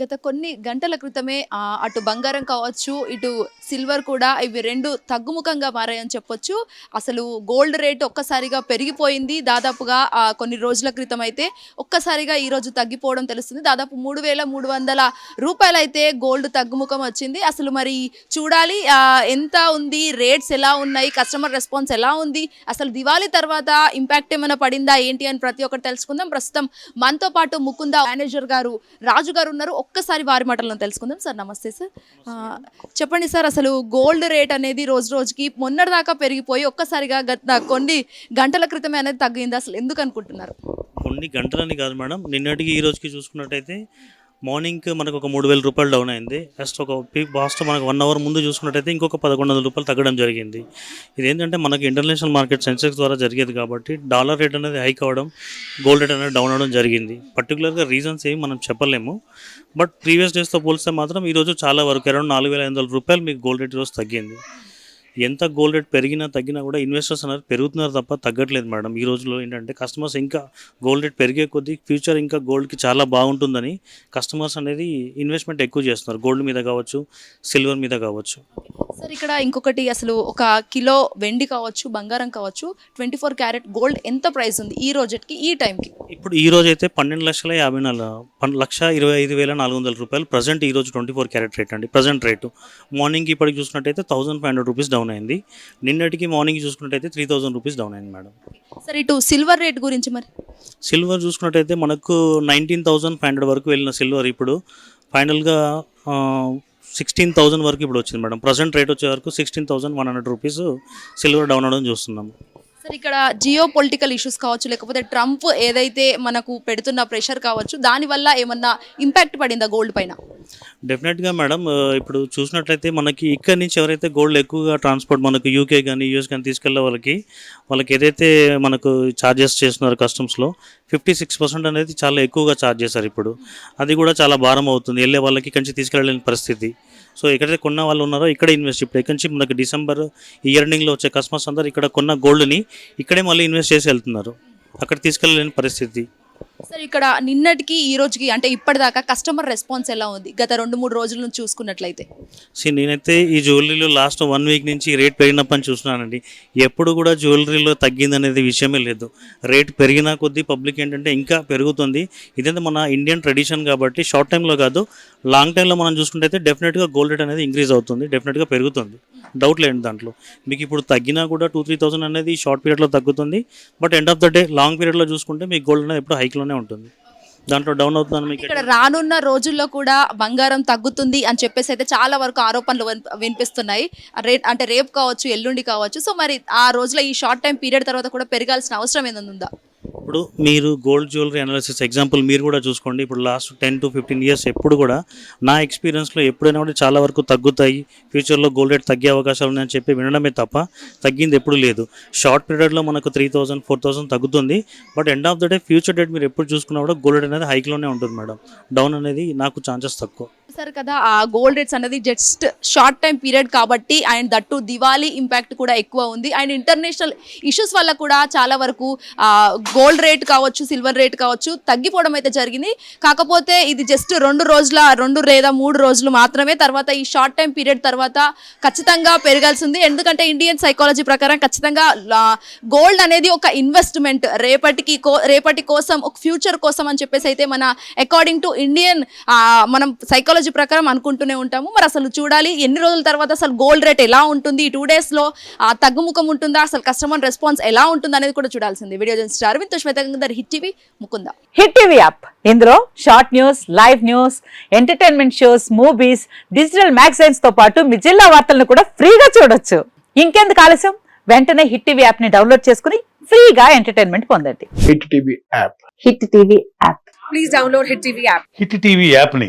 గత కొన్ని గంటల క్రితమే అటు బంగారం కావచ్చు ఇటు సిల్వర్ కూడా ఇవి రెండు తగ్గుముఖంగా మారాయని చెప్పొచ్చు. అసలు గోల్డ్ రేట్ ఒక్కసారిగా పెరిగిపోయింది. దాదాపుగా కొన్ని రోజుల క్రితం అయితే ఒక్కసారిగా ఈరోజు తగ్గిపోవడం తెలుస్తుంది. దాదాపు మూడు వేల మూడు వందల రూపాయలు అయితే గోల్డ్ తగ్గుముఖం వచ్చింది. అసలు మరి చూడాలి ఎంత ఉంది రేట్స్ ఎలా ఉన్నాయి కస్టమర్ రెస్పాన్స్ ఎలా ఉంది అసలు దివాళీ తర్వాత ఇంపాక్ట్ ఏమైనా పడిందా ఏంటి అని ప్రతి ఒక్కటి తెలుసుకుందాం. ప్రస్తుతం మనతో పాటు ముకుంద మేనేజర్ గారు రాజు గారు ఉన్నారు. ఒక్కసారి వారి మాటలను తెలుసుకుందాం. సార్ నమస్తే సార్. చెప్పండి సార్ అసలు గోల్డ్ రేట్ అనేది రోజు రోజుకి మొన్నటిదాకా పెరిగిపోయి ఒక్కసారిగా గత కొన్ని గంటల క్రితమే అనేది తగ్గింది. అసలు ఎందుకు అనుకుంటున్నారు? కొన్ని గంటలని కాదు మేడం. నిన్నటికి ఈ రోజుకి చూసుకున్నట్టయితే మార్నింగ్ మనకు ఒక మూడు వేల రూపాయలు డౌన్ అయింది. జస్ట్ ఒక బాస్ట్ మనకు వన్ అవర్ ముందు చూసుకున్నట్టయితే ఇంకొక పదకొండు వందల రూపాయలు తగ్గడం జరిగింది. ఇది ఏంటంటే మనకి ఇంటర్నేషనల్ మార్కెట్ సెన్సెక్స్ ద్వారా జరిగేది కాబట్టి డాలర్ రేట్ అనేది హైక్ అవ్వడం గోల్డ్ రేట్ అనేది డౌన్ అవ్వడం జరిగింది. పర్టికులర్గా రీజన్స్ ఏమి మనం చెప్పలేము. బట్ ప్రీవియస్ డేస్తో పోలిస్తే మాత్రం ఈరోజు చాలా వరకు అరౌండ్ నాలుగు వేల ఐదు వందల రూపాయలు మీకు గోల్డ్ రేట్ ఈరోజు తగ్గింది. ఎంత గోల్డ్ రేట్ పెరిగినా తగ్గినా కూడా ఇన్వెస్టర్స్ అనేది పెరుగుతున్నారు తప్ప తగ్గట్లేదు మేడం. ఈ రోజుల్లో ఏంటంటే కస్టమర్స్ ఇంకా గోల్డ్ రేట్ పెరిగే కొద్దీ ఫ్యూచర్ ఇంకా గోల్డ్కి చాలా బాగుంటుందని కస్టమర్స్ అనేది ఇన్వెస్ట్మెంట్ ఎక్కువ చేస్తున్నారు. గోల్డ్ మీద కావచ్చు సిల్వర్ మీద కావచ్చు. సార్ ఇక్కడ ఇంకొకటి అసలు ఒక కిలో వెండి కావచ్చు బంగారం కావచ్చు ట్వంటీ ఫోర్ క్యారెట్ గోల్డ్ ఎంత ప్రైస్ ఉంది ఈ రోజుకి ఈ టైంకి ఇప్పుడు ఈ రోజు అయితే పన్నెండు లక్షల యాభై నాలుగు లక్ష ఇరవై ఐదు వేల నాలుగు వందల రూపాయలు. ప్రజెంట్ ఈ రోజు ట్వంటీ ఫోర్ క్యారెట్ రేట్ అండి. ప్రజెంట్ రేటు మార్నింగ్కి ఇప్పటికి చూసినట్టయితే thousand five hundred rupees down అయింది. నిన్నటికి మార్నింగ్ చూసుకున్నట్టయితే త్రీ థౌసండ్ రూపీస్ డౌన్ అయింది మేడం. సార్ ఇటు సిల్వర్ రేట్ గురించి మరి? సిల్వర్ చూసుకున్నట్టయితే మనకు నైన్టీన్ థౌజండ్ ఫైవ్ హండ్రెడ్ వరకు వెళ్ళిన సిల్వర్ ఇప్పుడు. ఫైనల్గా సిక్స్టీన్ థౌజండ్ వరకు ఇప్పుడు వచ్చింది మేడం. ప్రజెంట్ రేట్ వచ్చే వరకు sixteen thousand one hundred rupees silver down అవడం చూస్తున్నాము సార్ ఇక్కడ జియో పొలిటికల్ ఇష్యూస్ కావచ్చు లేకపోతే ట్రంప్ ఏదైతే మనకు పెడుతున్న ప్రెషర్ కావచ్చు దానివల్ల ఏమన్నా ఇంపాక్ట్ పడిందా గోల్డ్ పైన? డెఫినెట్గా మేడం ఇప్పుడు చూసినట్లయితే మనకి ఇక్కడి నుంచి ఎవరైతే గోల్డ్ ఎక్కువగా ట్రాన్స్పోర్ట్ మనకు యూకే కానీ యూఎస్ కానీ తీసుకెళ్ళే వాళ్ళకి వాళ్ళకి ఏదైతే మనకు ఛార్జెస్ చేస్తున్నారు కస్టమ్స్లో ఫిఫ్టీ సిక్స్ పర్సెంట్ అనేది చాలా ఎక్కువగా ఛార్జ్ చేశారు ఇప్పుడు. అది కూడా చాలా భారం అవుతుంది. వెళ్ళే వాళ్ళకి నుంచి తీసుకెళ్ళలేని పరిస్థితి. సో ఎక్కడైతే కొన్న వాళ్ళు ఉన్నారో ఇక్కడే ఇన్వెస్ట్ ఇప్పుడు ఎక్కడి నుంచి మనకి డిసెంబర్ ఈ ఎండింగ్లో వచ్చే కస్టమర్స్ అందరూ ఇక్కడ కొన్న గోల్డ్ని ఇక్కడే మళ్ళీ ఇన్వెస్ట్ చేసి వెళ్తున్నారు. అక్కడ తీసుకెళ్ళలేని పరిస్థితి. సార్ ఇక్కడ నిన్నటికి ఈ రోజుకి అంటే ఇప్పటిదాకా కస్టమర్ రెస్పాన్స్ ఎలా ఉంది? గత రెండు మూడు రోజుల నుంచి చూసుకున్నట్లయితే. సో నేనైతే ఈ జ్యువెలరీలో లాస్ట్ వన్ వీక్ నుంచి రేట్ పెరిగినప్పని చూస్తున్నానండి. ఎప్పుడు కూడా జ్యువెలరీలో తగ్గిందనేది విషయమే లేదు. రేట్ పెరిగిన కొద్దీ పబ్లిక్ ఏంటంటే ఇంకా పెరుగుతుంది. ఇదంతా మన ఇండియన్ ట్రెడిషన్ కాబట్టి షార్ట్ టైంలో కాదు లాంగ్ టైంలో మనం చూసుకుంటే డెఫినెట్గా గోల్డ్ రేట్ అనేది ఇంక్రీజ్ అవుతుంది. డెఫినెట్గా పెరుగుతుంది. డౌట్ లేదు దాంట్లో. మీకు ఇప్పుడు తగ్గినా కూడా టూ త్రీ థౌసండ్ అనేది షార్ట్ పీరియడ్లో తగ్గుతుంది. But end of the day long పీరియడ్లో చూసుకుంటే మీకు గోల్డ్ అనేది ఎప్పుడు హైక్లోనే ఉంటుంది. దాంట్లో డౌన్ అవుతుందని మీకు ఇక్కడ రానున్న రోజుల్లో కూడా బంగారం తగ్గుతుంది అని చెప్పేసి అయితే చాలా వరకు ఆరోపణలు వినిపిస్తున్నాయి. రేట్ అంటే రేపు కావచ్చు ఎల్లుండి కావచ్చు. సో మరి ఆ రోజులో ఈ షార్ట్ టైం పీరియడ్ తర్వాత కూడా పెరగాల్సిన అవసరం ఏదైనా ఉందా? ఇప్పుడు మీరు గోల్డ్ జ్యువెలరీ అనాలిసిస్ ఎగ్జాంపుల్ మీరు కూడా చూసుకోండి. ఇప్పుడు last ten to fifteen years ఎప్పుడు కూడా నా ఎక్స్పీరియన్స్లో ఎప్పుడైనా కూడా చాలా వరకు తగ్గుతాయి. ఫ్యూచర్లో గోల్డ్ రేట్ తగ్గే అవకాశాలు ఉన్నాయని చెప్పి వినడమే తప్ప తగ్గింది ఎప్పుడు లేదు. షార్ట్ పీరియడ్లో మనకు త్రీ థౌసండ్ ఫోర్ థౌసండ్ తగ్గుతుంది. But end of the day future date మీరు ఎప్పుడు చూసుకున్నా కూడా గోల్డ్ రేట్ అనేది హైక్లోనే ఉంటుంది మేడం. డౌన్ అనేది నాకు ఛాన్సెస్ తక్కువ. చూసారు కదా ఆ గోల్డ్ రేట్స్ అనేది జస్ట్ షార్ట్ టైం పీరియడ్ కాబట్టి అండ్ దట్టు దివాళీ ఇంపాక్ట్ కూడా ఎక్కువ ఉంది. అండ్ ఇంటర్నేషనల్ ఇష్యూస్ వల్ల కూడా చాలా వరకు గోల్డ్ రేట్ కావచ్చు సిల్వర్ రేట్ కావచ్చు తగ్గిపోవడం అయితే జరిగింది. కాకపోతే ఇది జస్ట్ రెండు రోజుల రెండు లేదా మూడు రోజులు మాత్రమే తర్వాత ఈ షార్ట్ టైం పీరియడ్ తర్వాత ఖచ్చితంగా పెరగాల్సింది. ఎందుకంటే ఇండియన్ సైకాలజీ ప్రకారం ఖచ్చితంగా గోల్డ్ అనేది ఒక ఇన్వెస్ట్మెంట్ రేపటికి రేపటి కోసం ఒక ఫ్యూచర్ కోసం అని చెప్పేసి అయితే మన అకార్డింగ్ టు ఇండియన్ మనం సైకాలజీ ప్రకారం అనుకుంటూనే ఉంటాము. మరి అసలు చూడాలి ఎన్ని రోజుల తర్వాత అసలు గోల్డ్ రేట్ ఎలా ఉంటుంది? ఈ టూ డేస్లో తగ్గుముఖం ఉంటుందా? అసలు కస్టమర్ రెస్పాన్స్ ఎలా ఉంటుంది అనేది కూడా చూడాల్సింది. Video journalist Aravind Shwetangar hit TV Mukunda. Hit TV app. ఇందులో short news live news entertainment shows movies digital మ్యాగజైన్స్తో పాటు మీ జిల్లా వార్తలను కూడా ఫ్రీగా చూడొచ్చు. ఇంకెందుకు ఆలస్యం? వెంటనే హిట్ టీవీ యాప్ని డౌన్లోడ్ చేసుకుని ఫ్రీగా ఎంటర్టైన్మెంట్ పొందండి. Hit TV app. Hit TV app. Hit TV యాప్ని